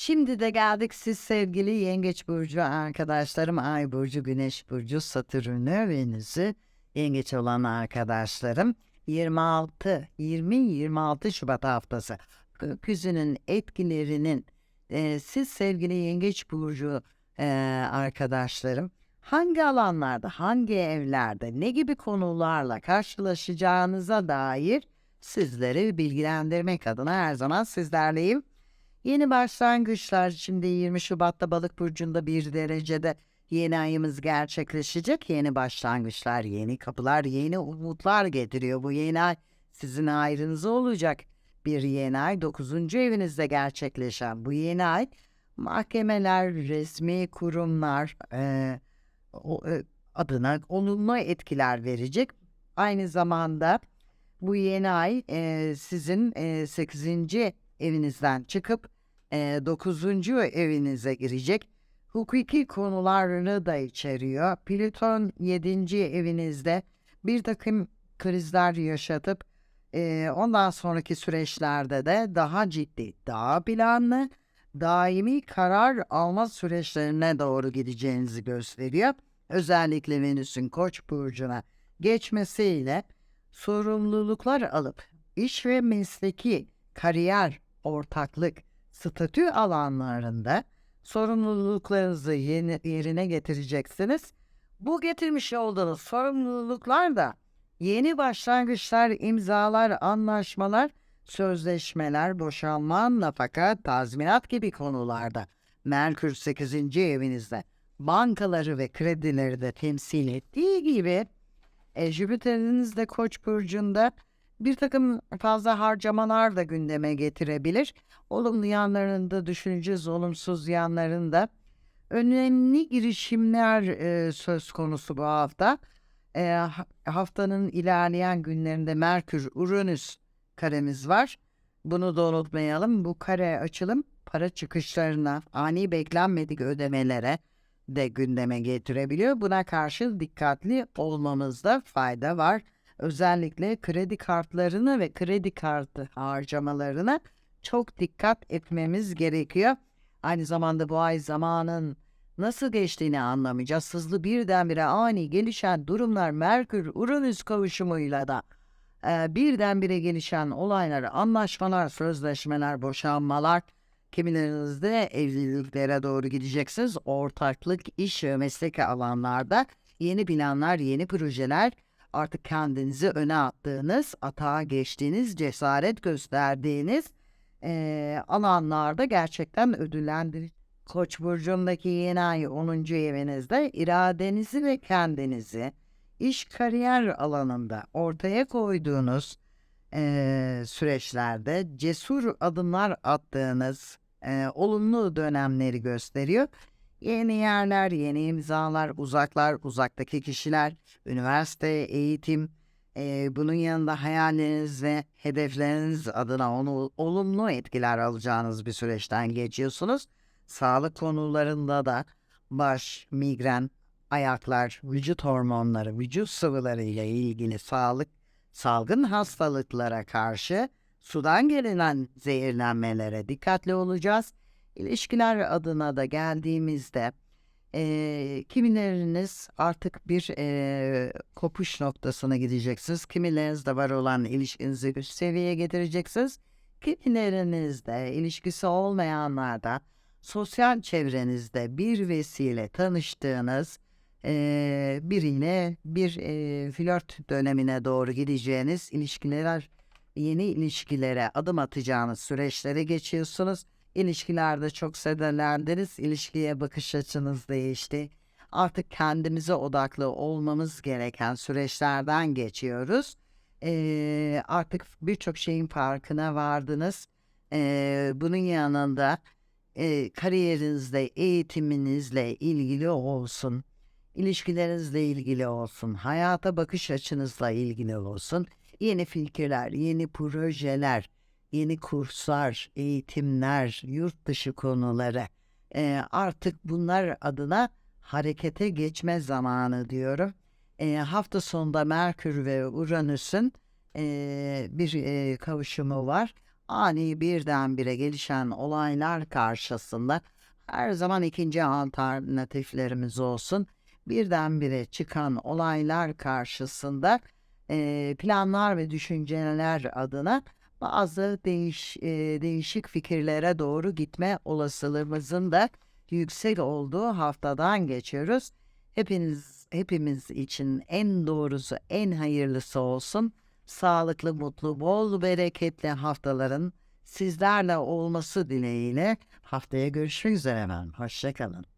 Şimdi de geldik siz sevgili Yengeç Burcu arkadaşlarım, Ay Burcu, Güneş Burcu, Satürn'ü, Venüs'ü, Yengeç olan arkadaşlarım. 26, 20-26 Şubat haftası gökyüzünün etkilerinin e, siz sevgili Yengeç Burcu e, arkadaşlarım hangi alanlarda, hangi evlerde, ne gibi konularla karşılaşacağınıza dair sizleri bilgilendirmek adına her zaman sizlerleyim. Yeni başlangıçlar şimdi 20 Şubat'ta Balık burcunda bir derecede yeni ayımız gerçekleşecek. Yeni başlangıçlar, yeni kapılar, yeni umutlar getiriyor. Bu yeni ay sizin ayrınıza olacak. Bir yeni ay 9. evinizde gerçekleşen bu yeni ay mahkemeler, resmi kurumlar e, o, e, adına olumlu etkiler verecek. Aynı zamanda bu yeni ay e, sizin e, 8. evinizden çıkıp e, 9. evinize girecek. Hukuki konularını da içeriyor. Plüton 7. evinizde bir takım krizler yaşatıp e, ondan sonraki süreçlerde de daha ciddi, daha planlı, daimi karar alma süreçlerine doğru gideceğinizi gösteriyor. Özellikle Venüs'ün Koç burcuna geçmesiyle sorumluluklar alıp iş ve mesleki, kariyer, ortaklık, statü alanlarında sorumluluklarınızı yerine getireceksiniz. Bu getirmiş olduğunuz sorumluluklar da yeni başlangıçlar, imzalar, anlaşmalar, sözleşmeler, boşanma, nafaka, tazminat gibi konularda Merkür 8. evinizde bankaları ve kredileri de temsil ettiği gibi e, Jüpiter'iniz de Koç burcunda bir takım fazla harcamalar da gündeme getirebilir. Olumlu yanlarını da düşüneceğiz, olumsuz yanlarını da. Önemli girişimler e, söz konusu bu hafta. E, haftanın ilerleyen günlerinde Merkür, Uranüs karemiz var. Bunu da unutmayalım. Bu kare açılım para çıkışlarına, ani beklenmedik ödemelere de gündeme getirebiliyor. Buna karşı dikkatli olmamızda fayda var özellikle kredi kartlarını ve kredi kartı harcamalarına çok dikkat etmemiz gerekiyor. Aynı zamanda bu ay zamanın nasıl geçtiğini anlamayacağız. Hızlı birdenbire ani gelişen durumlar Merkür-Uranüs kavuşumuyla da e, birdenbire gelişen olaylar, anlaşmalar, sözleşmeler, boşanmalar, kimilerinizde evliliklere doğru gideceksiniz. Ortaklık, iş ve meslek alanlarda yeni planlar, yeni projeler artık kendinizi öne attığınız, atağa geçtiğiniz, cesaret gösterdiğiniz e, alanlarda gerçekten ödüllendirici. Koç burcundaki yeni ay 10. evinizde iradenizi ve kendinizi iş kariyer alanında ortaya koyduğunuz e, süreçlerde cesur adımlar attığınız e, olumlu dönemleri gösteriyor. Yeni yerler, yeni imzalar, uzaklar, uzaktaki kişiler, üniversite, eğitim, e, bunun yanında hayalleriniz ve hedefleriniz adına onu olumlu etkiler alacağınız bir süreçten geçiyorsunuz. Sağlık konularında da baş, migren, ayaklar, vücut hormonları, vücut sıvıları ile ilgili sağlık, salgın hastalıklara karşı sudan gelen zehirlenmelere dikkatli olacağız İlişkiler adına da geldiğimizde e, kimileriniz artık bir e, kopuş noktasına gideceksiniz. Kimileriniz de var olan ilişkinizi üst seviyeye getireceksiniz. Kimileriniz de ilişkisi olmayanlarda sosyal çevrenizde bir vesile tanıştığınız e, biriyle bir e, flört dönemine doğru gideceğiniz ilişkiler yeni ilişkilere adım atacağınız süreçlere geçiyorsunuz. İlişkilerde çok sedelendiniz, ilişkiye bakış açınız değişti. Artık kendimize odaklı olmamız gereken süreçlerden geçiyoruz. Ee, artık birçok şeyin farkına vardınız. Ee, bunun yanında e, kariyerinizle, eğitiminizle ilgili olsun, ilişkilerinizle ilgili olsun, hayata bakış açınızla ilgili olsun, yeni fikirler, yeni projeler, yeni kurslar, eğitimler, yurt dışı konuları e, artık bunlar adına harekete geçme zamanı diyorum. E, hafta sonunda Merkür ve Uranüs'ün e, bir e, kavuşumu var. ani birdenbire gelişen olaylar karşısında her zaman ikinci alternatiflerimiz olsun. Birdenbire çıkan olaylar karşısında eee, planlar ve düşünceler adına bazı değiş, eee, değişik fikirlere doğru gitme olasılığımızın da yüksek olduğu haftadan geçiyoruz. Hepiniz hepimiz için en doğrusu, en hayırlısı olsun. Sağlıklı, mutlu, bol bereketli haftaların sizlerle olması dileğiyle haftaya görüşmek üzere efendim. Hoşçakalın.